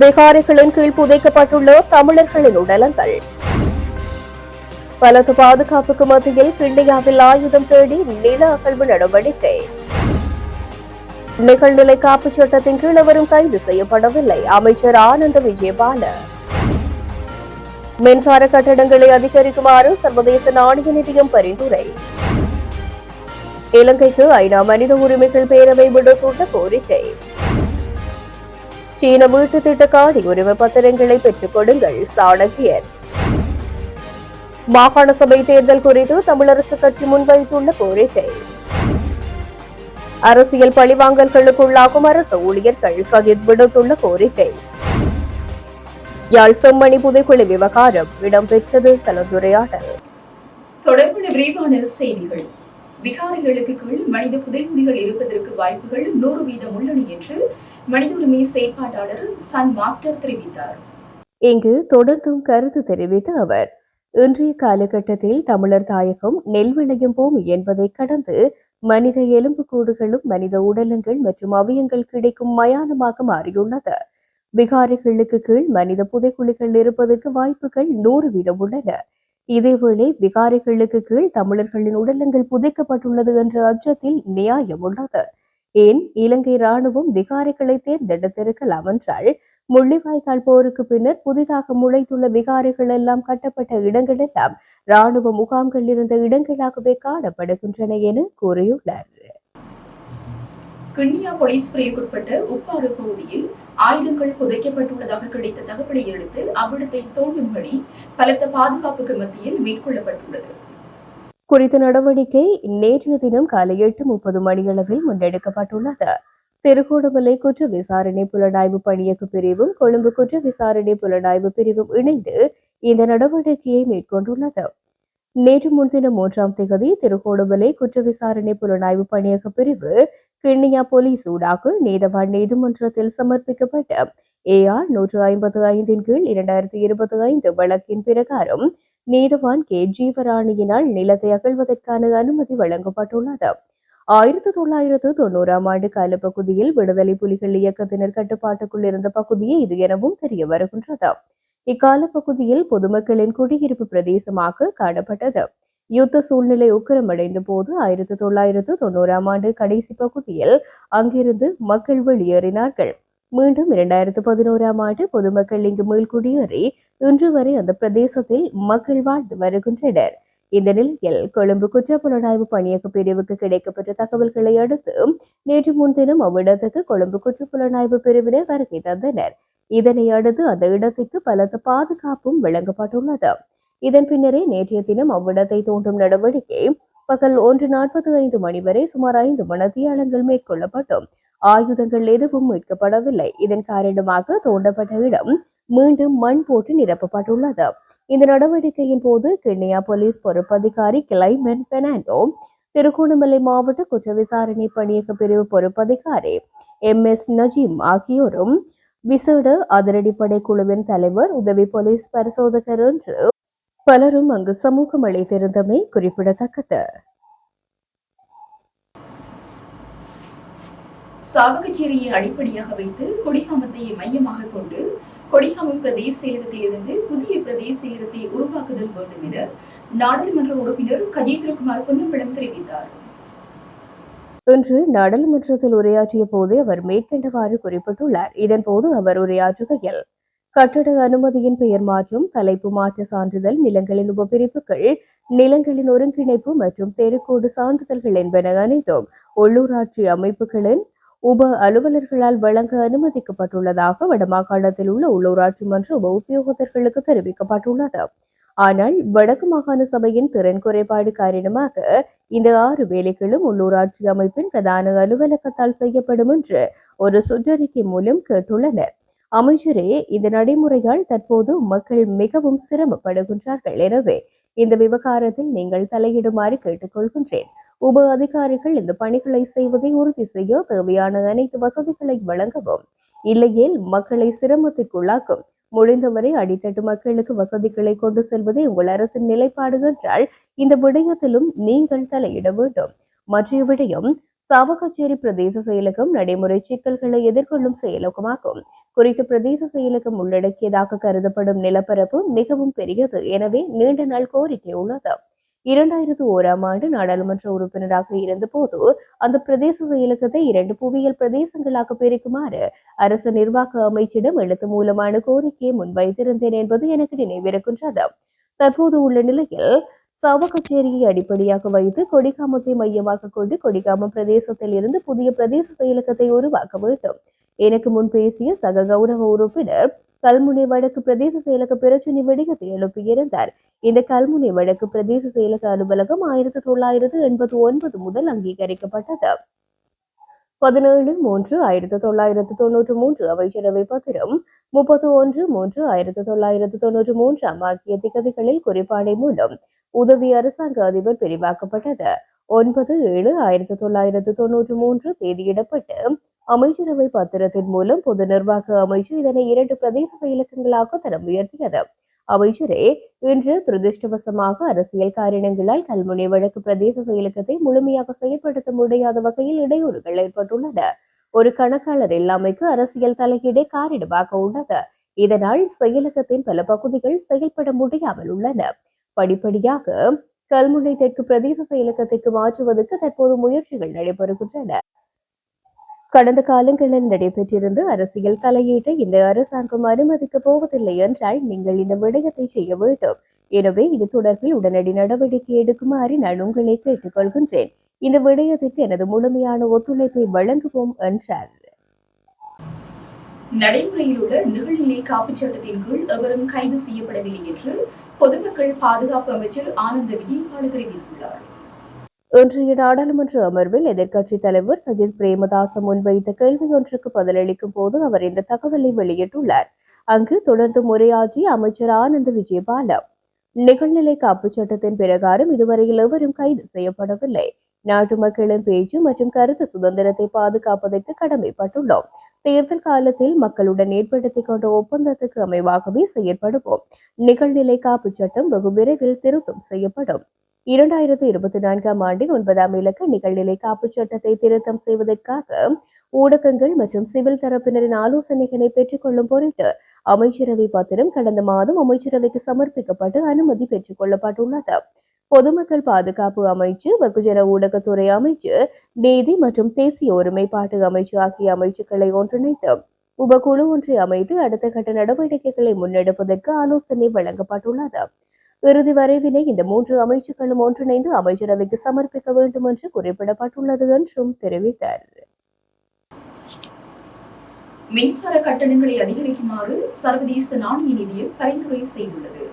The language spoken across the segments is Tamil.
விகாரிகளின் கீழ் புதைக்கப்பட்டுள்ள தமிழர்களின் உடலங்கள். பலத்த பாதுகாப்புக்கு மத்தியில் கிண்ணியாவில் ஆயுதம் தேடி நில அகழ்வு நடவடிக்கை. நிகழ்நிலை காப்புச் சட்டத்தின் கீழ் அவரும் கைது செய்யப்படவில்லை. அமைச்சர் ஆனந்த விஜயபால. மின்சார கட்டடங்களை அதிகரிக்குமாறு சர்வதேச நாணய நிதியம் பரிந்துரை. இலங்கைக்கு ஐநா மனித உரிமைகள் பேரவை விடுத்துள்ள கோரிக்கை. சீன வீட்டு திட்ட காடி உரிமை பத்திரங்களை பெற்றுக் கொடுங்கள் சாணக்கியர். மாகாண சபை தேர்தல் குறித்து தமிழரசு கட்சி முன்வைத்துள்ள கோரிக்கை. அரசியல் பழிவாங்கல்களுக்குள்ளாகும் அரசு ஊழியர்கள் சஜித் விடுத்துள்ள கோரிக்கை. யாழ் செம்மணி புதைக்குழு விவகாரம் இடம்பெற்றது கலந்துரையாடல். தொடர்பான விரிவான செய்திகள். விகாரிகளுக்கு கீழ் மனித புதைகுடிகள் இருப்பதற்கு வாய்ப்புகள் நூறு வீதம் உள்ளன என்று மனித உரிமை செயற்பாட்டாளர் சன் மாஸ்டர் தெரிவித்தார். இங்கு தொடர்ந்தும் கருத்து தெரிவித்த அவர் இன்றைய காலகட்டத்தில் தமிழர் தாயகம் நெல் விளையும் பூமி என்பதை கடந்து மனித எலும்புக்கூடுகளும் மனித உடலங்கள் மற்றும் அவயங்கள் கிடைக்கும் மயானமாக மாறியுள்ளது. விகாரிகளுக்கு கீழ் மனித புதைக்குழிகள் இருப்பதற்கு வாய்ப்புகள் நூறு வீதம் உள்ளன. இதேவேளை விகாரிகளுக்கு கீழ் தமிழர்களின் உடலங்கள் புதைக்கப்பட்டுள்ளது என்ற அச்சத்தில் நியாயம் உள்ளது. ஏன்? இலங்கை ராணுவம் விகாரிகளை தேர்ந்தெடுத்திருக்கலாம் என்றால் முள்ளிவாய்க்கால் போருக்கு பின்னர் புதிதாக முளைத்துள்ள விகாரிகள் எல்லாம் கட்டப்பட்ட இடங்கள் எல்லாம் ராணுவ முகாம்கள் இருந்த இடங்களாகவே காணப்படுகின்றன என கூறியுள்ளார். கிண்ணியா போலீஸ் பிரிவுக்குட்பட்ட உப்பாறு பகுதியில் ஆயுதங்கள் புதைக்கப்பட்டுள்ளதாக கிடைத்த தகவலை அடுத்து அவ்விடத்தை தோண்டும் பணி பலத்த பாதுகாப்புக்கு மத்தியில் மேற்கொள்ளப்பட்டுள்ளது. குறித்த நடவடிக்கை நேற்றைய தினம் காலை எட்டு முப்பது மணியளவில் முன்னெடுக்கப்பட்டுள்ளது. திருகோணமலை குற்ற விசாரணை புலனாய்வு பணியக பிரிவும் கொழும்பு குற்ற விசாரணை புலனாய்வு பிரிவும் இணைந்து இந்த நடவடிக்கையை மேற்கொண்டுள்ளது. நேற்று முன்தினம் மூன்றாம் தேதி திருகோணமலை குற்ற விசாரணை புலனாய்வு பணியக பிரிவு கிண்ணியா போலீஸ் ஊடாக நீதவான் நீதிமன்றத்தில் சமர்ப்பிக்கப்பட்ட ஏஆர் நூற்று ஐம்பது ஐந்தின் கீழ் இரண்டாயிரத்தி இருபத்தி ஐந்து வழக்கின் பிரகாரம் நீதவான் கே. ஜீவராணியினால் நிலத்தை அகழ்வதற்கான அனுமதி வழங்கப்பட்டுள்ளது. ஆயிரத்தி தொள்ளாயிரத்து தொண்ணூறாம் ஆண்டு காலப்பகுதியில் விடுதலை புலிகள் இயக்கத்தினர் கட்டுப்பாட்டுக்குள் இருந்த பகுதியே இது எனவும் தெரிய வருகின்றது. இக்கால பகுதியில் பொதுமக்களின் குடியிருப்பு பிரதேசமாக காணப்பட்டது. யுத்த சூழ்நிலை உக்கிரமடைந்த போது ஆயிரத்தி தொள்ளாயிரத்து தொண்ணூறாம் ஆண்டு கடைசி பகுதியில் அங்கிருந்து மக்கள் வெளியேறினார்கள். மீண்டும் இரண்டாயிரத்து பதினோராம் ஆண்டு பொதுமக்கள் இங்கு மீள்குடியேறி இன்று வரை அந்த பிரதேசத்தில் மக்கள் வாழ்ந்து வருகின்றனர். இந்த நிலையில் கொழும்பு குற்றப்புலனாய்வு பணியக பிரிவுக்கு கிடைக்கப்பட்ட தகவல்களை அடுத்து நேற்று முன்தினம் அவ்விடத்துக்கு கொழும்பு குற்றப்புலனாய்வு பிரிவினர் வருகை தந்தனர். இதனை அடுத்து அந்த இடத்திற்கு பலத்த பாதுகாப்பும் வழங்கப்பட்டுள்ளது. இதன் பின்னரே நேற்றைய தினம் அவ்விடத்தை தோண்டும் நடவடிக்கை பகல் ஒன்று நாற்பத்தி ஐந்து மணி வரை சுமார் ஐந்து மணத்தியாளங்கள் மேற்கொள்ளப்பட்டும். ஆயுதங்கள் எதுவும் மீட்கப்படவில்லை. இதன் காரணமாக தோண்டப்பட்ட இடம் மீண்டும் மண் போட்டு நிரப்பப்பட்டுள்ளது. இந்த நடவடிக்கையின் போது கிண்ணியா போலீஸ் பொறுப்பதிகாரி கிளைமென் பெர்னாண்டோ திருகோணமலை மாவட்ட குற்ற விசாரணை பணியக பிரிவு பொறுப்பதிகாரி எம் எஸ் நஜீம் ஆகியோரும் விசேட அதிரடிப்படை குழுவின் தலைவர் உதவி போலீஸ் பரிசோதகர் என்று பலரும் அங்கு சமூகம் அளித்திருந்தமை குறிப்பிடத்தக்கது. சாவகச்சேரியை அடிப்படையாக வைத்து கொடிகாமத்தை மையமாக கொண்டு கொடிகாமம் பிரதேச செயலகத்திலிருந்து புதிய பிரதேச செயலகத்தை உருவாக்குதல் வேண்டும் என நாடாளுமன்ற உறுப்பினர் கஜேந்திரகுமார் பொன்னம்பலம் தெரிவித்தார். இன்று நாடாளுமன்றத்தில் உரையாற்றிய போது அவர் மேற்கண்டவாறு குறிப்பிட்டுள்ளார். இதன்போது அவர் உரையாற்றுகையில் கட்டட அனுமதியின் பெயர் மாற்றம் தலைப்பு மாற்ற சான்றிதழ் நிலங்களின் உபபிரிப்புகள் நிலங்களின் ஒருங்கிணைப்பு மற்றும் தெருக்கோடு சான்றிதழ்கள் என்பன அனைத்தும் உள்ளூராட்சி அமைப்புகளின் உப அலுவலர்களால் வழங்க அனுமதிக்கப்பட்டுள்ளதாக வடமாகாணத்தில் உள்ள உள்ளூராட்சி மன்ற உப உத்தியோகத்தர்களுக்கு தெரிவிக்கப்பட்டுள்ளது. ஆனால் வடக்கு மாகாண சபையின் திறன் குறைபாடு காரணமாக இந்த ஆறு வேலைகளும் உள்ளூராட்சி அமைப்பின் பிரதான அலுவலகத்தால் செய்யப்படும் என்று ஒரு சுற்றறிக்கை மூலம் கேட்டுள்ளனர். அமைச்சரே இந்த நடைமுறையால் தற்போது மக்கள் மிகவும் சிரமப்படுகின்றார்கள். எனவே இந்த விவகாரத்தில் நீங்கள் தலையிடுமாறு கேட்டுக்கொள்கின்றேன். உப அதிகாரிகள் இந்த பணிகளை செய்வதை உறுதி செய்ய தேவையான அனைத்து வசதிகளை வழங்கவும் இல்லையேல் மக்களை சிரமத்திற்குள்ளாக்கும். முடிந்தவரை அடித்தட்டு மக்களுக்கு வசதிகளை கொண்டு செல்வதே உங்கள் அரசின் நிலைப்பாடு என்றால் இந்த விடயத்திலும் நீங்கள் தலையிட வேண்டும். மற்றைய விடயம் சாவகச்சேரி பிரதேச செயலகம் நடைமுறை சிக்கல்களை எதிர்கொள்ளும் செயலகமாகும். குறித்த பிரதேச செயலகம் உள்ளடக்கியதாக கருதப்படும் நிலப்பரப்பு மிகவும் பெரியது. எனவே நீண்ட நாள் கோரிக்கை உள்ளது. இரண்டாயிரத்து ஓராம் ஆண்டு நாடாளுமன்ற உறுப்பினராக இருந்தபோது அந்த பிரதேச செயலகத்தை இரண்டு புவியியல் பிரதேசங்களாக பிரிக்குமாறு அரசு நிர்வாக அமைச்சிடம் எழுத்து மூலமான கோரிக்கையை முன்வைத்திருந்தேன் என்பது எனக்கு நினைவிருக்கின்றது. தற்போது உள்ள நிலையில் சாவகச்சேரியை அடிப்படையாக வைத்து கொடிகாமத்தை மையமாக கொண்டு கொடிகாமம் பிரதேசத்தில் இருந்து புதிய பிரதேச செயலகத்தை உருவாக்க வேண்டும். எனக்கு முன் பேசிய சக கௌரவ உறுப்பினர் கல்முனை வடக்கு பிரதேச செயலக பிரச்சினை விடயத்தை எழுப்பியிருந்தார் இந்த கல்முனை வடக்கு பிரதேச செயலக அலுவலகம் ஆயிரத்தி தொள்ளாயிரத்து எண்பத்தி ஒன்பது முதல் அங்கீகரிக்கப்பட்டது. பதினேழு மூன்று ஆயிரத்தி தொள்ளாயிரத்து தொன்னூற்று மூன்று அமைச்சரவை பத்திரம் முப்பத்தி ஒன்று மூன்று ஆயிரத்தி தொள்ளாயிரத்து தொன்னூற்று மூன்றாம் ஆகிய திகதிகளில் குறிப்பாடை மூலம் உதவி அரசாங்க அதிபர் பிரிவாக்கப்பட்டது. ஒன்பது ஏழு ஆயிரத்தி தொள்ளாயிரத்து தொன்னூற்று மூன்று தேதியிடப்பட்டு அமைச்சரவை பத்திரத்தின் மூலம் பொது நிர்வாக அமைச்சர் இதனை இரண்டு பிரதேச செயலகங்களாக தரம் உயர்த்தியது. அமைச்சரே இன்று துரதிருஷ்டவசமாக அரசியல் காரணங்களால் கல்முனை வழக்கு பிரதேச செயலகத்தை முழுமையாக செயல்படுத்த முடியாத வகையில் இடையூறுகள் ஏற்பட்டுள்ளன. ஒரு கணக்காளர் இல்லாமைக்கு அரசியல் தலையீடே காரணமாக உள்ளது. இதனால் செயலகத்தின் பல பகுதிகள் செயல்பட முடியாமல் உள்ளன. படிப்படியாக கல்முனை தெற்கு பிரதேச செயலகத்திற்கு மாற்றுவதற்கு தற்போது முயற்சிகள் நடைபெறுகின்றன. கடந்த காலங்களில் நடைபெற்றிருந்த அரசியல் தலையீட்டை இந்த அரசாங்கம் அனுமதிக்கப் போவதில்லை என்றால் நீங்கள் இந்த விடயத்தை செய்ய வேண்டும். எனவே இது தொடர்பில் உடனடி நடவடிக்கை எடுக்குமாறு நான் உங்களை கேட்டுக்கொள்கின்றேன். இந்த விடயத்திற்கு எனது முழுமையான ஒத்துழைப்பை வழங்குவோம் என்றார். நடைமுறையில் உள்ள நிகழ்நிலை காப்புச் சட்டத்தின் கீழ் எவரும் கைது செய்யப்படவில்லை என்று பொதுமக்கள் பாதுகாப்பு அமைச்சர் ஆனந்த விஜயபால தெரிவித்துள்ளார். இன்றைய நாடாளுமன்ற அமர்வில் எதிர்க்கட்சித் தலைவர் சஜித் பிரேமதாச முன்வைத்த கேள்வி ஒன்றுக்கு பதிலளிக்கும் போது அவர் இந்த தகவலை வெளியிட்டுள்ளார். அங்கு தொடர்ந்து உரையாற்றிய அமைச்சர் ஆனந்த் விஜயபால நிகழ்நிலை காப்புச் சட்டத்தின் பிரகாரம் இதுவரையில் எவரும் கைது செய்யப்படவில்லை. நாட்டு மக்களின் பேச்சு மற்றும் கருத்து சுதந்திரத்தை பாதுகாப்பதற்கு கடமைப்பட்டுள்ளோம். தேர்தல் காலத்தில் மக்களுடன் ஏற்படுத்திக் கொண்ட ஒப்பந்தத்துக்கு அமைவாகவே செயற்படுவோம். நிகழ்நிலை காப்புச் சட்டம் வெகு விரைவில் திருத்தம் செய்யப்படும். இரண்டாயிரத்தி இருபத்தி நான்காம் ஆண்டின் ஒன்பதாம் இலக்க நிகழ்நிலை காப்புச் சட்டத்தை திருத்தம் செய்வதற்காக ஊடகங்கள் மற்றும் சிவில் தரப்பினரின் ஆலோசனைகளை பெற்றுக்கொள்ளும் பொருட்டு அமைச்சரவை பத்திரம் கடந்த மாதம் அமைச்சரவைக்கு சமர்ப்பிக்கப்பட்டு அனுமதி பெற்றுக் கொள்ளப்பட்டுள்ளது. பொதுமக்கள் பாதுகாப்பு அமைச்சு வெகுஜன ஊடகத்துறை அமைச்சு நீதி மற்றும் தேசிய ஒருமைப்பாட்டு அமைச்சு ஆகிய அமைச்சுக்களை ஒன்றிணைத்து உபகுழு ஒன்றை அமைத்து அடுத்த கட்ட நடவடிக்கைகளை முன்னெடுப்பதற்கு ஆலோசனை வழங்கப்பட்டுள்ளது. இறுதி வரைவினை இந்த மூன்று அமைச்சுக்களும் ஒன்றிணைந்து அமைச்சரவைக்கு சமர்ப்பிக்க வேண்டும் என்று குறிப்பிடப்பட்டுள்ளது என்றும் தெரிவித்தார். மின்சார கட்டணங்களை அதிகரிக்குமாறு சர்வதேச நாணய நிதியம் பரிந்துரை செய்துள்ளது.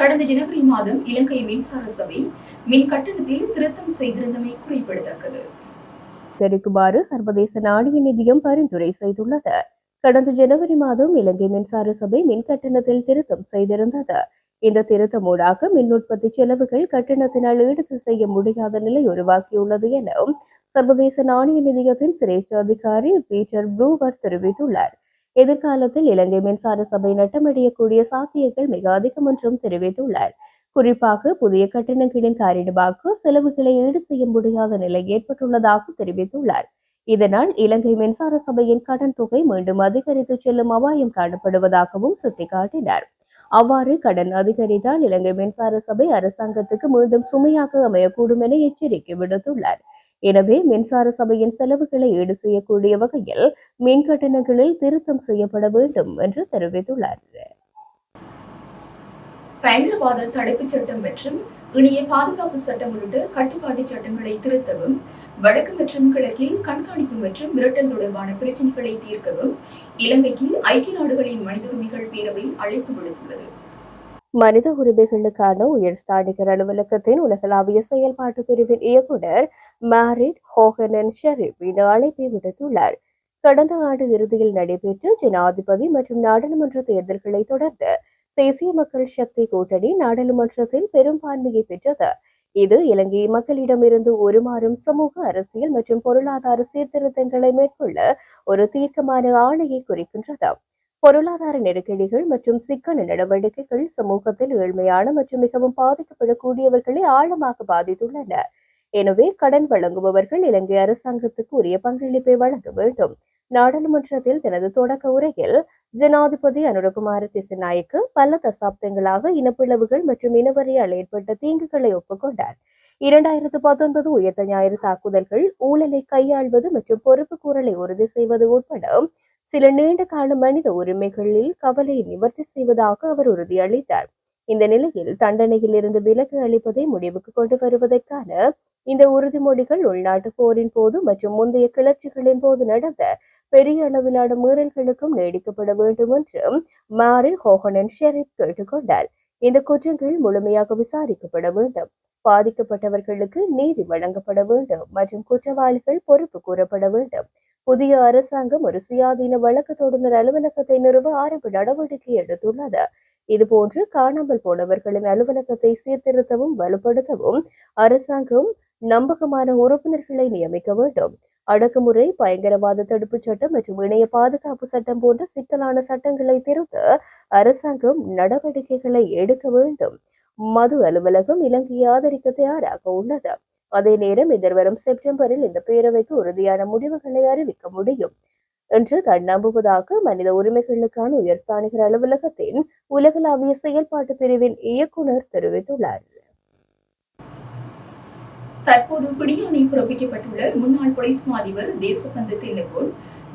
கடந்த ஜனவரி மாதம் இலங்கை மின்சார சபை மின் கட்டணத்தில் திருத்தம் செய்திருந்தமை குறிப்பிடத்தக்கது. சரிக்குமாறு சர்வதேச நாணய நிதியம் பரிந்துரை செய்துள்ளது. கடந்த ஜனவரி மாதம் இலங்கை மின்சார சபை மின் கட்டணத்தில் திருத்தம் செய்திருந்தது. இந்த திருத்தமூடாக மின் உற்பத்தி செலவுகள் கட்டணத்தினால் ஈடுத்து செய்ய முடியாத நிலை உருவாக்கியுள்ளது என சர்வதேச நாணய நிதியத்தின் சிரேஷ்ட அதிகாரி பீட்டர் ப்ரூவர் தெரிவித்துள்ளார். எதிர்காலத்தில் இலங்கை மின்சார சபை நட்டமடையக்கூடிய சாத்தியங்கள் மிக அதிகம் என்றும் தெரிவித்துள்ளார். குறிப்பாக புதிய கட்டணங்களின் காரணமாக செலவுகளை ஈடு செய்ய முடியாத நிலை ஏற்பட்டுள்ளதாக தெரிவித்துள்ளார். இதனால் இலங்கை மின்சார சபையின் கடன் தொகை மீண்டும் அதிகரித்து செல்லும் அபாயம் காணப்படுவதாகவும் சுட்டிக்காட்டினார். அவ்வாறு கடன் அதிகரித்தால் இலங்கை மின்சார சபை அரசாங்கத்துக்கு மீண்டும் சுமையாக அமையக்கூடும் என எச்சரிக்கை விடுத்துள்ளார். எனவே மின்சார சபையின் செலவுகளை ஈடு செய்யக்கூடிய வகையில் மின் கட்டணங்களில் திருத்தம் செய்யப்பட வேண்டும் என்று தெரிவித்துள்ளார். பயங்கரவாத தடுப்புச் சட்டம் மற்றும் இணைய பாதுகாப்பு சட்டம் உள்ளிட்ட கட்டுப்பாட்டு சட்டங்களை திருத்தவும் வடக்கு மற்றும் கிழக்கில் கண்காணிப்பு மற்றும் மிரட்டல் தொடர்பான பிரச்சினைகளை தீர்க்கவும் இலங்கைக்கு ஐக்கிய நாடுகளின் மனித உரிமைகள் பேரவை அழைப்பு விடுத்துள்ளது. மனித உரிமைகளுக்கான உயர் ஸ்தானிகர் அலுவலகத்தின் உலகளாவிய செயல்பாட்டு பிரிவின் இயக்குனர் மாரிட் ஹோகனன் ஷெரீப் இந்த அழைப்பை விடுத்துள்ளார். கடந்த ஆண்டு இறுதியில் நடைபெற்ற ஜனாதிபதி மற்றும் நாடாளுமன்ற தேர்தல்களை தொடர்ந்து தேசிய மக்கள் சக்தி கூட்டணி நாடாளுமன்றத்தில் பெரும்பான்மையை பெற்றது. இது இலங்கை மக்களிடமிருந்து உருமாறும் சமூக அரசியல் மற்றும் பொருளாதார சீர்திருத்தங்களை மேற்கொள்ள ஒரு தீர்க்கமான ஆணையை குறிக்கின்றது. பொருளாதார நெருக்கடிகள் மற்றும் சிக்கன நடவடிக்கைகள் சமூகத்தில் ஏழ்மையான மற்றும் மிகவும் பாதிக்கப்படக்கூடியவர்களை ஆழமாக பாதித்துள்ளன. எனவே கடன் வழங்குபவர்கள் இலங்கை அரசாங்கத்துக்கு உரிய பங்களிப்பை வழங்க வேண்டும். நாடாளுமன்றத்தில் தனது தொடக்க உரையில் ஜனாதிபதி அனுரகுமார திசநாயக்கு பல தசாப்தங்களாக இனப்பிளவுகள் மற்றும் இனவரியால் ஏற்பட்ட தீங்குகளை ஒப்புக்கொண்டார். இரண்டாயிரத்து பத்தொன்பது உயர்த்த ஞாயிறு தாக்குதல்கள் ஊழலை கையாள்வது மற்றும் பொறுப்பு கூறலை உறுதி செய்வது உட்பட சில நீண்ட கால மனித உரிமைகளில் கவலையை நிவர்த்தி செய்வதாக அவர் உறுதியளித்தார். இந்த நிலையில் தண்டனையில் இருந்து விலக்கு அளிப்பதை முடிவுக்கு கொண்டு வருவதற்கான இந்த உறுதிமொழிகள் உள்நாட்டு போரின் போது மற்றும் முந்தைய கிளர்ச்சிகளின் போது நடந்த பெரிய அளவிலான மீறல்களுக்கும் நீடிக்கப்பட வேண்டும் என்றும் மாரி ஹோகனன் ஷெரீப் கேட்டுக்கொண்டார். இந்த குற்றங்கள் முழுமையாக விசாரிக்கப்பட வேண்டும். பாதிக்கப்பட்டவர்களுக்கு நீதி வழங்கப்பட வேண்டும் மற்றும் குற்றவாளிகள் பொறுப்பு கூறப்பட வேண்டும். புதிய அரசாங்கம் ஒரு சுயாதீன வழக்கு தொடுநர் அலுவலகத்தை நிறுவ ஆரம்ப நடவடிக்கை எடுத்துள்ளது. இதுபோன்று காணாமல் போனவர்களின் அலுவலகத்தை சீர்திருத்தவும் வலுப்படுத்தவும் அரசாங்கம் நம்பகமான உறுப்பினர்களை நியமிக்க வேண்டும். அடக்குமுறை பயங்கரவாத தடுப்புச் சட்டம் மற்றும் இணைய பாதுகாப்பு சட்டம் போன்ற சிக்கலான சட்டங்களை திருத்த அரசாங்கம் நடவடிக்கைகளை எடுக்க வேண்டும். மது அலுவலகம் இலங்கையை ஆதரிக்க தயாராக உள்ளது. அதே நேரம் எதிர்வரும் செப்டம்பரில் இந்த பேரவைக்கு உறுதியான முடிவுகளை அறிவிக்க முடியும். என்று தான் நம்புவதாக மனித உரிமைகளுக்கான உயர்ஸ்தானிகர் அலுவலகத்தின் உலகளாவிய செயல்பாட்டு பிரிவின் இயக்குனர் தெரிவித்துள்ளார். தற்போது பிடியாணை பிறப்பிக்கப்பட்டுள்ள முன்னாள் போலீஸ் மா அதிபர் தேசபந்து தென்னகோன்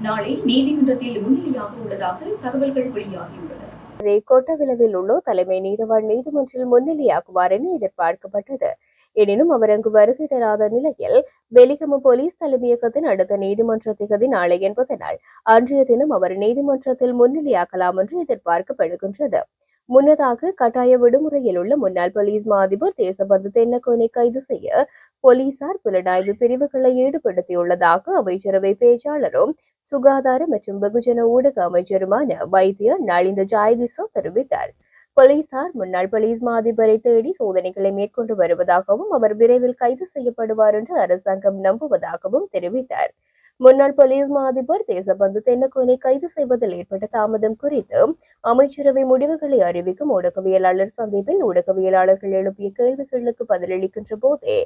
நாளை நீதிமன்றத்தில் முன்னிலையாக உள்ளதாக தகவல்கள் வெளியாகியுள்ளன. அதை கொட்டவிளவில் உள்ள தலைமை நீதிவான் நீதிமன்றில் முன்னிலையாகுவார் என எதிர்பார்க்கப்பட்டது. எனினும் அவர் அங்கு வருகை தராத நிலையில் வெலிகம போலீஸ் தலைமையகத்தின் அடுத்த நீதிமன்ற திகதி நாளை என்பதனால் அன்றைய தினம் அவர் நீதிமன்றத்தில் முன்னிலையாகலாம் என்று எதிர்பார்க்கப்படுகின்றது. முன்னதாக கட்டாய விடுமுறையில் உள்ள முன்னாள் போலீஸ் மா அதிபர் தேசபந்து தென்னகோனை கைது செய்ய போலீசார் புலனாய்வு பிரிவுகளை ஈடுபடுத்தியுள்ளதாக அமைச்சரவை பேச்சாளரும் சுகாதார மற்றும் வெகுஜன ஊடக அமைச்சருமான வைத்தியர் நளிந்த ஜாயதிசோ தெரிவித்தார். போலீசார் முன்னாள் போலீஸ் மா அதிபரை தேடி சோதனைகளை மேற்கொண்டு வருவதாகவும் அவர் விரைவில் கைது செய்யப்படுவார் என்று அரசாங்கம் நம்புவதாகவும் தெரிவித்தார். முன்னாள் போலீஸ் மா அதிபர் தேசபந்து தென்னகோனை கைது செய்வதில் ஏற்பட்ட தாமதம் குறித்து அமைச்சரவை முடிவுகளை அறிவிக்கும் ஊடகவியலாளர் சந்திப்பில் ஊடகவியலாளர்கள் எழுப்பிய கேள்விகளுக்கு பதிலளிக்கின்ற போதே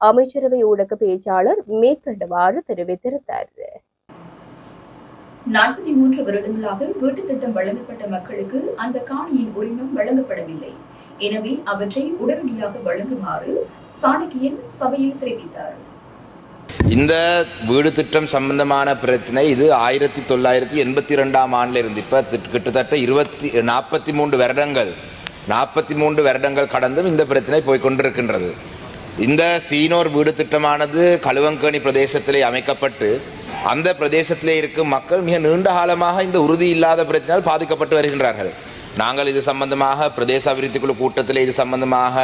அமைச்சரவை ஊடக பேச்சாளர் மேற்கண்டவாறு தெரிவித்திருந்தார். நாற்பத்தி மூன்று வருடங்களாக வீட்டுத் திட்டம் வழங்கப்பட்ட மக்களுக்கு அந்த காணியின் உரிமம் வழங்கப்படவில்லை. எனவே அவற்றை உடனடியாக வழங்குமாறு சாணக்கியன் சபையில் தெரிவித்தார். இந்த வீடு திட்டம் சம்பந்தமான பிரச்சனை இது ஆயிரத்தி தொள்ளாயிரத்தி எண்பத்தி ரெண்டாம் ஆண்டில் இருந்து இப்போ கிட்டத்தட்ட இருபத்தி நாற்பத்தி மூன்று வருடங்கள் நாற்பத்தி மூன்று வருடங்கள் கடந்தும் இந்த பிரச்சனை போய்க்கொண்டிருக்கின்றது இந்த சீனோர் வீடு திட்டமானது களுவங்கேணி பிரதேசத்திலே அமைக்கப்பட்டு அந்த பிரதேசத்திலே இருக்கும் மக்கள் மிக நீண்ட காலமாக இந்த உறுதி இல்லாத பிரச்சனையால் பாதிக்கப்பட்டு வருகின்றார்கள். நாங்கள் இது சம்பந்தமாக பிரதேச அபிவிருத்தி குழு கூட்டத்தில் இது சம்பந்தமாக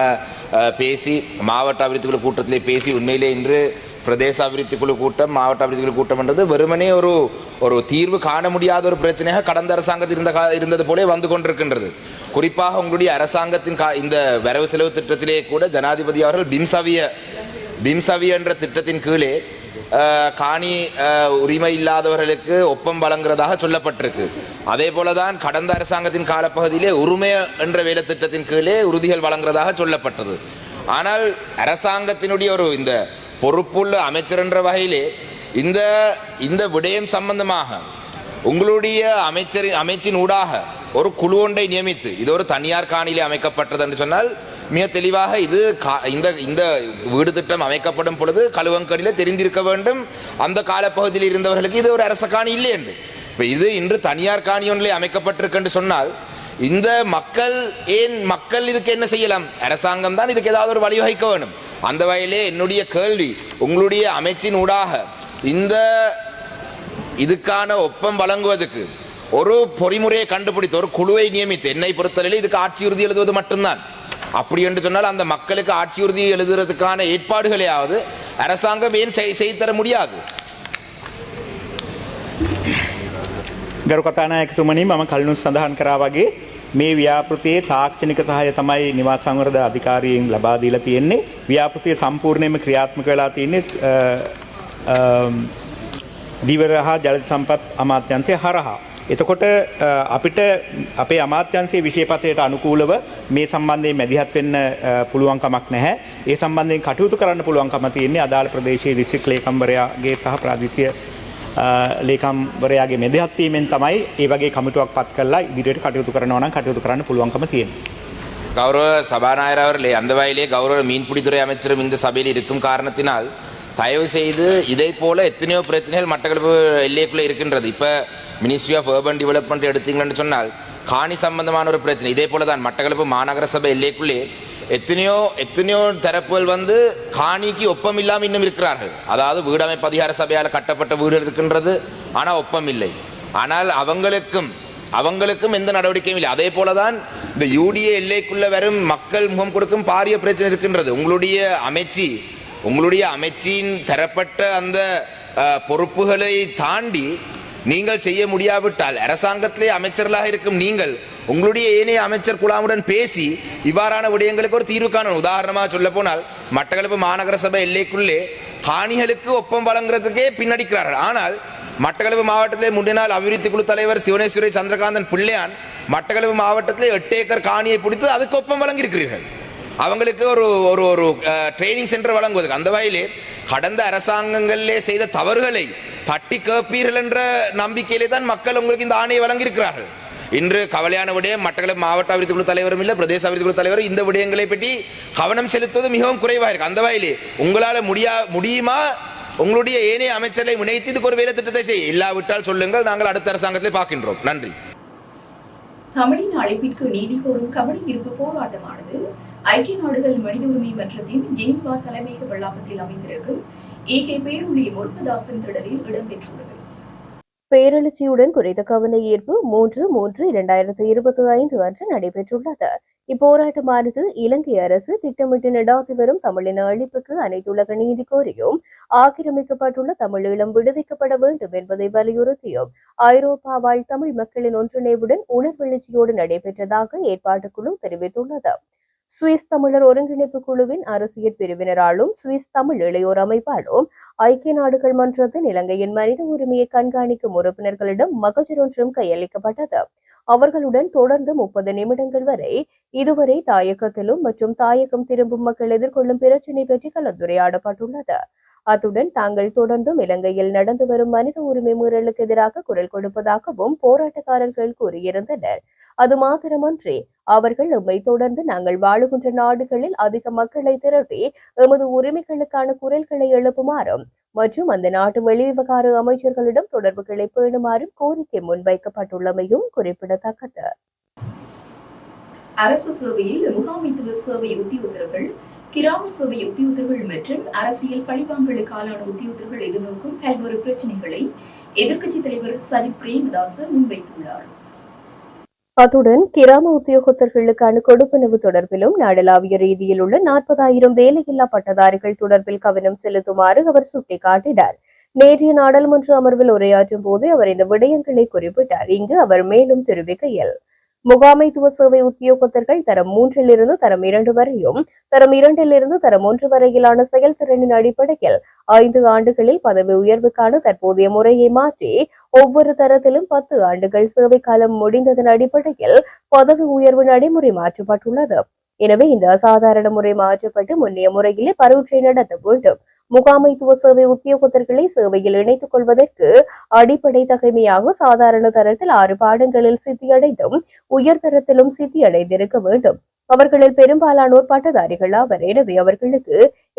பேசி மாவட்ட அபிவிருத்தி குழு கூட்டத்திலே பேசி உண்மையிலே இன்று பிரதேச அபிவிருத்தி குழு கூட்டம் மாவட்ட அபிவிருத்தி குழு கூட்டம் என்றது வெறுமனே ஒரு ஒரு தீர்வு காண முடியாத ஒரு பிரச்சனையாக கடந்த அரசாங்கத்தில் இருந்த கா- இருந்தது போலே வந்து கொண்டிருக்கின்றது. குறிப்பாக உங்களுடைய அரசாங்கத்தின் கா இந்த வரவு செலவு திட்டத்திலே கூட ஜனாதிபதி அவர்கள் பிம்சவிய பிம்சவிய என்ற திட்டத்தின் கீழே காணி உரிமை இல்லாதவர்களுக்கு ஒப்பம் வழங்குறதாக சொல்லப்பட்டிருக்கு. அதே போலதான் கடந்த அரசாங்கத்தின் காலப்பகுதியிலே உரிமை என்ற வேலை திட்டத்தின் கீழே உறுதிகள் வழங்குறதாக சொல்லப்பட்டது. ஆனால் அரசாங்கத்தினுடைய ஒரு இந்த பொறுப்புள்ள அமைச்சர் என்ற வகையிலே இந்த இந்த விடயம் சம்பந்தமாக உங்களுடைய அமைச்சரின் அமைச்சின் ஊடாக ஒரு குழு ஒன்றை நியமித்து இது ஒரு தனியார் காணியிலே அமைக்கப்பட்டது என்று சொன்னால் மிக தெளிவாக இது கா- இந்த இந்த வீடு திட்டம் அமைக்கப்படும் பொழுது கழுவங்கடியில் தெரிந்திருக்க வேண்டும். அந்த காலப்பகுதியில் இருந்தவர்களுக்கு இது ஒரு அரச காணி இல்லை என்று. இப்போ இது இன்று தனியார் காணி ஒன்றிலே அமைக்கப்பட்டிருக்கு என்று சொன்னால் இந்த மக்கள் ஏன் மக்கள் இதுக்கு என்ன செய்யலாம்? அரசாங்கம் தான் இதுக்கு ஏதாவது ஒரு வழிவகைக்க வேண்டும். அந்த வகையிலே என்னுடைய கேள்வி உங்களுடைய அமைச்சின் ஊடாக இந்த இதுக்கான ஒப்பம் வழங்குவதற்கு ஒரு பொறிமுறையை கண்டுபிடித்து ஒரு குழுவை நியமித்து என்னை பொறுத்தவரையில் இதுக்கு ஆட்சி உறுதி எழுதுவது மட்டும்தான் அப்படி என்று சொன்னால் அந்த மக்களுக்கு ஆட்சி உறுதி எழுதுறதுக்கான ஏற்பாடுகளையாவது அரசாங்கம் ஏன் செய்- செய்து தர முடியாது ගරු කතානායකතුමනි මම කලනුත් සඳහන් කරා වගේ මේ ව්‍යාපෘතියේ තාක්ෂණික සහය තමයි නිවාස සංවර්ධ අධිකාරියෙන් ලබා දීලා තියෙන්නේ ව්‍යාපෘතිය සම්පූර්ණයෙන්ම ක්‍රියාත්මක වෙලා තියෙන්නේ අ, අම්, දීවර හා ජල සම්පත් අමාත්‍යංශය හරහා. එතකොට අ, අපිට අපේ අමාත්‍යන්සේ විශේපතයට අනුකූලව මේ සම්බන්ධයෙන් මැදිහත් වෙන්න අ, පුළුවන්කමක් නැහැ. ඒ සම්බන්ධයෙන් කටයුතු කරන්න පුළුවන්කම තියෙන්නේ අදාළ ප්‍රදේශයේ දිස්ත්‍රික් ලේකම්වරයාගේ සහ ප්‍රාදේශීය අ, ලේකම්වරයාගේ මෙදහත්වීමෙන් තමයි ඒ වගේ කමිටුවක් පත් කරලා ඉදිරියට කටයුතු කරනවා නම් කටයුතු කරන්න පුළුවන්කම තියෙනවා. கௌரவ சபாநாயகர் அவர்களே அந்த வகையிலே கௌரவ மீன்பிடித்துறை அமைச்சரும் இந்த சபையில் இருக்கும் காரணத்தினால் தயவு செய்து இதை போல எத்தனையோ பிரச்சனைகள் மட்டக்களப்பு எல்லைக்குள்ளே இருக்கின்றது இப்போ மினிஸ்ட்ரி ஆஃப் urban டெவலப்மெண்ட் எடுத்தீங்கன்னு சொன்னால் காணி சம்பந்தமான ஒரு பிரச்சனை இதே போல தான் மட்டக்களப்பு மாநகர சபை எல்லைக்குள்ளே எத்தனையோ எத்தனையோ தரப்புகள் வந்து காணிக்கு ஒப்பம் இல்லாமல் இன்னும் இருக்கிறார்கள். அதாவது வீடமைப்பு அதிகார சபையால் கட்டப்பட்ட வீடு இருக்கின்றது ஆனால் ஒப்பம் இல்லை ஆனால் அவங்களுக்கும் அவங்களுக்கும் எந்த நடவடிக்கையும் இல்லை. அதே போல தான் இந்த யூடிஏ எல்லைக்குள்ள வரும் மக்கள் முகம் கொடுக்கும் பாரிய பிரச்சனை இருக்கின்றது. உங்களுடைய அமைச்சி உங்களுடைய அமைச்சின் தரப்பட்ட அந்த பொறுப்புகளை தாண்டி நீங்கள் செய்ய முடியாவிட்டால் அரசாங்கத்திலே அமைச்சர்களாக இருக்கும் நீங்கள் உங்களுடைய ஏனைய அமைச்சர் குழாமுடன் பேசி இவ்வாறான விடயங்களுக்கு ஒரு தீர்வு காணும் உதாரணமாக சொல்ல போனால் மட்டக்களப்பு மாநகர சபை எல்லைக்குள்ளே காணிகளுக்கு ஒப்பம் வழங்குறதுக்கே பின்னடிக்கிறார்கள். ஆனால் மட்டக்களப்பு மாவட்டத்திலே முன்னினால் அபிவிருத்தி குழு தலைவர் சிவனேஸ்வரி சந்திரகாந்தன் பிள்ளையான் மட்டக்களப்பு மாவட்டத்திலே எட்டு ஏக்கர் காணியை பிடித்து அதுக்கு ஒப்பம் வழங்கியிருக்கிறீர்கள். அவங்களுக்கு ஒரு ஒரு ஒரு ட்ரைனிங் சென்டர் வழங்குவதற்கு அந்த வகையிலே கடந்த அரசாங்கங்களிலே செய்த தவறுகளை தட்டி கேட்பீர்கள் என்ற நம்பிக்கையிலே தான் மக்கள் உங்களுக்கு இந்த ஆணையை வழங்கியிருக்கிறார்கள். இன்று கவலையான விடயம் மட்டக்களப்பு மாவட்ட அபிவிருத்தி குழு தலைவரும் இல்லை பிரதேச அபிவிருத்தி குழு தலைவரும் இந்த விடயங்களை பற்றி கவனம் செலுத்துவது மிகவும் குறைவாக இருக்கு. அந்த வகையிலே உங்களால் முடியா முடியுமா? உங்களுடைய ஏனைய அமைச்சரை முனைத்து இதுக்கு ஒரு வேலை திட்டத்தை செய்ய இல்லாவிட்டால் சொல்லுங்கள் நாங்கள் அடுத்த அரசாங்கத்தை பார்க்கின்றோம். நன்றி. தமிழின் அழைப்பிற்கு நீதி கோரும் கபடி இருப்பு போராட்டமானது ஐக்கிய நாடுகள் மனித உரிமை மன்றத்தின் ஜெனீவா தலைமையக வளாகத்தில் அமைந்திருக்கும் ஈகே பேருளி முருகதாசன் திடலில் இடம்பெற்றுள்ளது. பேரெழுச்சியுடன் குறித்த கவன ஈர்ப்பு மூன்று மூன்று இரண்டாயிரத்தி இருபத்தி ஐந்து அன்று நடைபெற்றுள்ளது. இப்போராட்டமானது இலங்கை அரசு திட்டமிட்டு நடாத்தி வரும் தமிழின அழிப்புக்கு அனைத்துலக நீதி கோரியும் ஆக்கிரமிக்கப்பட்டுள்ள தமிழீழம் விடுவிக்கப்பட வேண்டும் என்பதை வலியுறுத்தியும் ஐரோப்பா வாழ் தமிழ் மக்களின் ஒன்றிணைவுடன் உணர்வெழுச்சியோடு நடைபெற்றதாக ஏற்பாட்டுக்குழு தெரிவித்துள்ளது. சுவிஸ் தமிழர் ஒருங்கிணைப்பு குழுவின் அரசியல் பிரிவினராலும் சுவிஸ் தமிழ் இளையோர் அமைப்பாலும் ஐக்கிய நாடுகள் மன்றத்தின் இலங்கையின் மனித உரிமையை கண்காணிக்கும் உறுப்பினர்களிடம் மகஜர் ஒன்றும் கையளிக்கப்பட்டது. அவர்களுடன் தொடர்ந்து முப்பது நிமிடங்கள் வரை இதுவரை தாயகத்திலும் மற்றும் தாயகம் திரும்பும் மக்கள் எதிர்கொள்ளும் பிரச்சினை பற்றி கலந்துரையாடப்பட்டுள்ளது. அத்துடன் தாங்கள் தொடர்ந்தும் இலங்கையில் நடந்து வரும் மனித உரிமை மீறலுக்கு எதிராக குரல் கொடுப்பதாகவும் போராட்டக்காரர்கள் கூறியிருந்தனர். அது மாத்திரமன்றி அவர்கள் எம்மை தொடர்ந்து நாங்கள் வாழுகின்ற நாடுகளில் அதிக மக்களை திரட்டி எமது உரிமைகளுக்கான குரல்களை எழுப்புமாறும் மற்றும் அந்த நாட்டு வெளிவிவகார அமைச்சர்களிடம் தொடர்புகளை பேணுமாறும் கோரிக்கை முன்வைக்கப்பட்டுள்ளமையும் குறிப்பிடத்தக்கது. அரசு சேவையில் முகாமைத்துவ சேவை உத்தியோகத்தர்கள் கிராம சேவை உத்தியோகர்கள் மற்றும் அரசியல் பழிவாங்கலுக்கு உத்தியோகர்கள் எதிர்நோக்கும் பல்வேறு பிரச்சனைகளை எதிர்க்கட்சித் தலைவர் சரி பிரேமதாச முன்வைத்துள்ளார். அத்துடன் கிராம உத்தியோகத்தர்களுக்கான கொடுப்பனவு தொடர்பிலும் நாடளாவிய ரீதியில் உள்ள நாற்பதாயிரம் வேலையில்லா பட்டதாரிகள் தொடர்பில் கவனம் செலுத்துமாறு அவர் சுட்டிக்காட்டினார். நேற்றைய நாடாளுமன்ற அமர்வில் உரையாற்றும் போது அவர் இந்த விடயங்களை குறிப்பிட்டார். இங்கு அவர் மேலும் தெரிவிக்கையில் முகாமைத்துவ சேவை உத்தியோகத்தர்கள் தரம் மூன்றிலிருந்து தரம் இரண்டு வரையும் தரம் இரண்டிலிருந்து தரம் ஒன்று வரையிலான செயல்திறனின் அடிப்படையில் ஐந்து ஆண்டுகளில் பதவி உயர்வுக்கான தற்போதைய முறையை மாற்றி ஒவ்வொரு தரத்திலும் பத்து ஆண்டுகள் சேவை காலம் முடிந்ததன் அடிப்படையில் பதவி உயர்வு நடைமுறை மாற்றப்பட்டுள்ளது. எனவே இந்த அசாதாரண முறை மாற்றப்பட்டு முன்னைய முறையிலே பரீட்சை நடத்த வேண்டும். முகாமைத்துவ சேவை உத்தியோகத்தர்களை சேவையில் இணைத்துக் கொள்வதற்கு அடிப்படை தகைமையாக சாதாரண தரத்தில் ஆறு பாடங்களில் சித்தியடைந்தும் உயர்தரத்திலும் சித்தியடைந்திருக்க வேண்டும். அவர்களில் பெரும்பாலானோர் பட்டதாரிகள் ஆவர். எனவே அவர்களுக்கு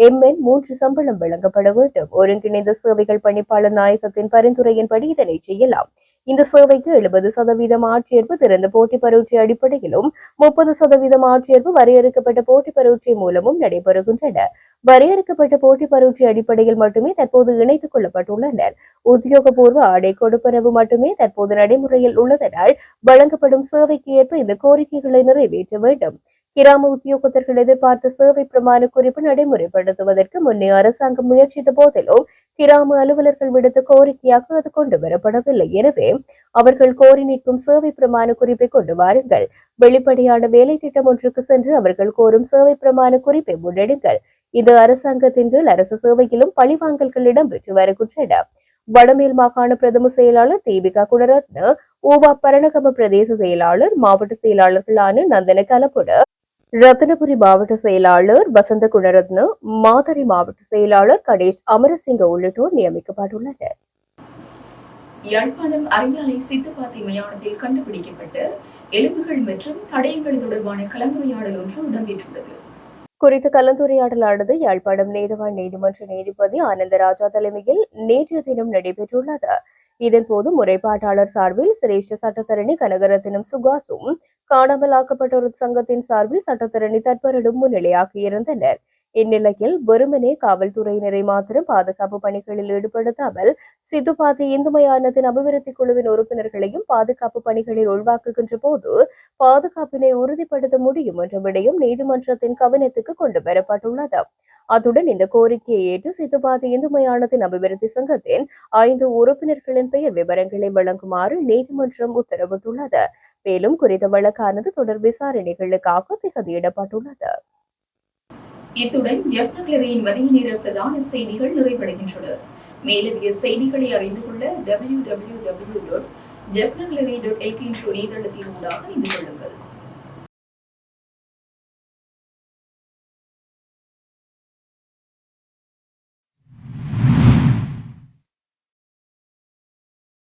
எம்என் மூன்று சம்பளம் வழங்கப்பட வேண்டும். ஒருங்கிணைந்த சேவைகள் பணிப்பாளர் நாயகத்தின் பரிந்துரையின்படி இதனை செய்யலாம். இந்த சேவைக்கு எழுபது சதவீதம் ஆட்சேர்ப்பு திறந்த போட்டி பரீட்சை அடிப்படையிலும் முப்பது சதவீதம் ஆட்சேர்ப்பு வரையறுக்கப்பட்ட போட்டி பரீட்சை மூலமும் நடைபெறுகின்றன. வரையறுக்கப்பட்ட போட்டி பரீட்சை அடிப்படையில் மட்டுமே தற்போது இணைத்துக் கொள்ளப்பட்டுள்ளனர். உத்தியோகபூர்வ ஆடை கொடுப்பனவு மட்டுமே தற்போது நடைமுறையில் உள்ளதனால் வழங்கப்படும் சேவைக்கு ஏற்ப இந்த கோரிக்கைகளை நிறைவேற்ற வேண்டும். கிராம உத்தியோகத்தர்கள் எதிர்பார்த்த சேவை பிரமாண குறிப்பு நடைமுறைப்படுத்துவதற்கு முன்னே அரசாங்கம் முயற்சித்த போதிலும் கிராம அலுவலர்கள் விடுத்த கோரிக்கையாக அது கொண்டு வரப்படவில்லை. எனவே அவர்கள் கோரி நிற்கும் சேவை பிரமாண குறிப்பை கொண்டு வாருங்கள். வெளிப்படையான வேலை திட்டம் ஒன்றுக்கு சென்று அவர்கள் கோரும் சேவை பிரமாண குறிப்பை முன்னெடுங்கள். இது அரசாங்கத்தின் கீழ் அரசு சேவையிலும் பழிவாங்கல்கள் இடம்பெற்று வருகின்றன. வடமேல் மாகாண பிரதம செயலாளர் தீபிகா குணரத்ன ஊவா பரணகம பிரதேச செயலாளர் மாவட்ட செயலாளர்களான நந்தன கலப்புட ரத்தினபுரி மாவட்ட செயலாளர் வசந்த குணரத்ன மாதரி மாவட்ட செயலாளர் கணேஷ் அமரசிங்க உள்ளிட்டோர் நியமிக்கப்பட்டுள்ளனர். யாழ்ப்பாணம் அரியாலை சித்துப்பாத்தி மயானத்தில் கண்டுபிடிக்கப்பட்ட எலும்புகள் மற்றும் தடயங்கள் தொடர்பான கலந்துரையாடல் ஒன்று இடம்பெற்றுள்ளது. குறித்த கலந்துரையாடலானது யாழ்ப்பாணம் நீதவான் நீதிமன்ற நீதிபதி ஆனந்தராஜா தலைமையில் நேற்றைய தினம் நடைபெற்றுள்ளது. இதன்போது முறைப்பாட்டாளர் சார்பில் சிரேஷ்ட சட்டத்தரணி கனகரத்தினம் சுகாசும் காணாமலாக்கப்பட்டோர் சங்கத்தின் சார்பில் சட்டத்தரணி தற்பரடும் முன்னிலையாகியிருந்தனர் இந்நிலையில் வெறுமனே காவல்துறையினரை மாத்திரம் பாதுகாப்பு பணிகளில் ஈடுபடுத்தாமல் சித்துப்பாத்தி இந்து மயானத்தின் அபிவிருத்தி குழுவின் உறுப்பினர்களையும் பாதுகாப்பு பணிகளில் உள்வாக்குகின்ற போது பாதுகாப்பினை உறுதிப்படுத்த முடியும் என்ற விடயம் நீதிமன்றத்தின் கவனத்துக்கு கொண்டு வரப்பட்டுள்ளது. அத்துடன் இந்த கோரிக்கையை ஏற்று சித்துபாதி இந்து மயானத்தின் அபிவிருத்தி சங்கத்தின் ஐந்து உறுப்பினர்களின் பெயர் விவரங்களை வழங்குமாறு நீதிமன்றம் உத்தரவிட்டுள்ளது. மேலும் குறித்த வழக்கானது தொடர் விசாரணைகளுக்காக திகதியிடப்பட்டுள்ளது. இத்துடன் ஜப்னக்லரியின் மதிய நேர பிரதான செய்திகள் நிறைவடைகின்றன. மேலதிக செய்திகளை அறிந்து கொள்ள டபிள்யூ டபிள்யூ டபிள்யூ டாட் ஜப்னக்லரி டாட் எல்கே இணையதளத்தின் ஊடாக இணைந்து கொள்ளுங்கள்.